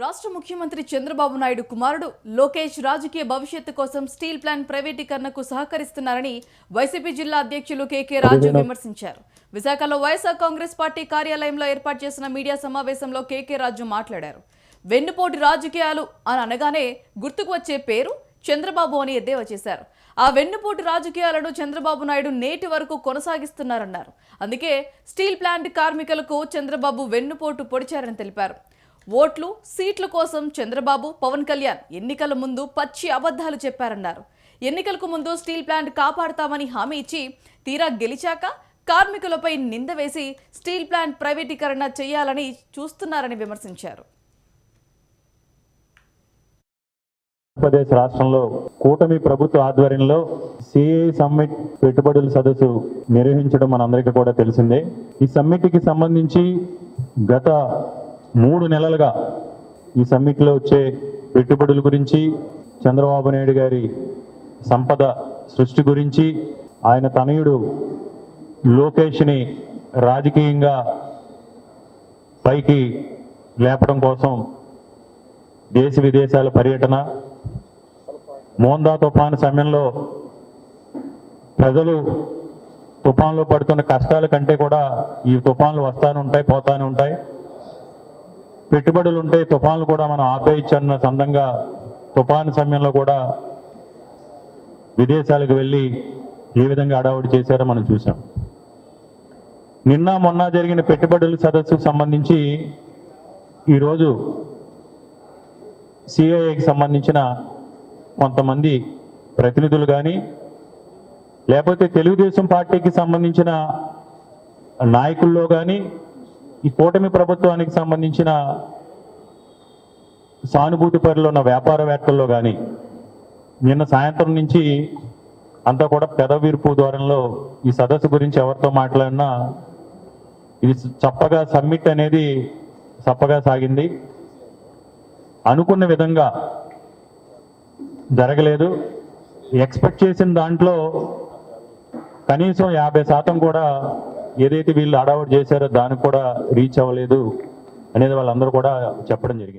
రాష్ట్ర ముఖ్యమంత్రి చంద్రబాబు నాయుడు కుమారుడు లోకేష్ రాజకీయ భవిష్యత్తు కోసం స్టీల్ ప్లాంట్ ప్రైవేటీకరణకు సహకరిస్తున్నారని వైసీపీ జిల్లా అధ్యక్షులు కేకే రాజు విమర్శించారు. విశాఖలో వైఎస్ఆర్ కాంగ్రెస్ పార్టీ కార్యాలయంలో ఏర్పాటు చేసిన మీడియా సమావేశంలో కేకే రాజు మాట్లాడారు. వెన్నుపోటు రాజకీయాలు అని అనగానే గుర్తుకు వచ్చే పేరు చంద్రబాబు అని ఎద్దేవా చేశారు. ఆ వెన్నుపోటు రాజకీయాలను చంద్రబాబు నాయుడు నేటి వరకు కొనసాగిస్తున్నారన్నారు. అందుకే స్టీల్ ప్లాంట్ కార్మికులకు చంద్రబాబు వెన్నుపోటు పొడిచారని తెలిపారు. ఓట్లు సీట్ల కోసం చంద్రబాబు పవన్ కళ్యాణ్ ఎన్నికల ముందు పచ్చి అబద్ధాలు చెప్పారన్నారు. ఎన్నికలకు ముందు స్టీల్ ప్లాంట్ కాపాడతామని హామీ ఇచ్చి తీరా గెలిచాక కార్మికులపై నింద వేసి స్టీల్ ప్లాంట్ ప్రైవేటీకరణ చేయాలని చూస్తున్నారని విమర్శించారు. ఆంధ్రప్రదేశ్ రాష్ట్రంలో కూటమి ప్రభుత్వ ఆధ్వర్యంలో సిఐ సమ్మిట్ పెట్టుబడుల సదస్సు నిర్వహించడం మనందరికీ కూడా తెలిసిందే. ఈ సమ్మిట్కి సంబంధించి గత మూడు నెలలుగా ఈ సమ్మిట్లో వచ్చే పెట్టుబడుల గురించి చంద్రబాబు నాయుడు గారి సంపద సృష్టి గురించి ఆయన తనయుడు లోకేష్ని రాజకీయంగా పైకి లేపడం కోసం దేశ విదేశాల పర్యటన మోందా తుఫాను సమయంలో ప్రజలు తుఫాన్లో పడుతున్న కష్టాల కంటే కూడా ఈ తుఫాన్లు వస్తానే ఉంటాయి పోతానే ఉంటాయి. పెట్టుబడులు ఉంటే తుఫాన్లు కూడా మనం ఆపేయచ్చన్న సందంగా తుఫాను సమయంలో కూడా విదేశాలకు వెళ్ళి ఏ విధంగా అడావుడి చేశారో మనం చూసాం నిన్న మొన్న జరిగిన పెట్టుబడుల సదస్సుకు సంబంధించి ఈరోజు సిఐఏకి సంబంధించిన కొంతమంది ప్రతినిధులు కానీ లేకపోతే తెలుగుదేశం పార్టీకి సంబంధించిన నాయకుల్లో కానీ ఈ కూటమి ప్రభుత్వానికి సంబంధించిన సానుభూతి పరిలో ఉన్న వ్యాపారవేత్తల్లో కానీ నిన్న సాయంత్రం నుంచి అంతా కూడా పెదవీర్పు ద్వారంలో ఈ సదస్సు గురించి ఎవరితో మాట్లాడినా ఇది చప్పగా సమ్మిట్ అనేది చప్పగా సాగింది. అనుకున్న విధంగా జరగలేదు. ఎక్స్పెక్ట్ చేసిన దాంట్లో కనీసం యాభై శాతం కూడా ఏదైతే వీళ్ళు అడౌట్ చేశారో దానికి కూడా రీచ్ అవ్వలేదు అనేది వాళ్ళందరూ కూడా చెప్పడం జరిగింది.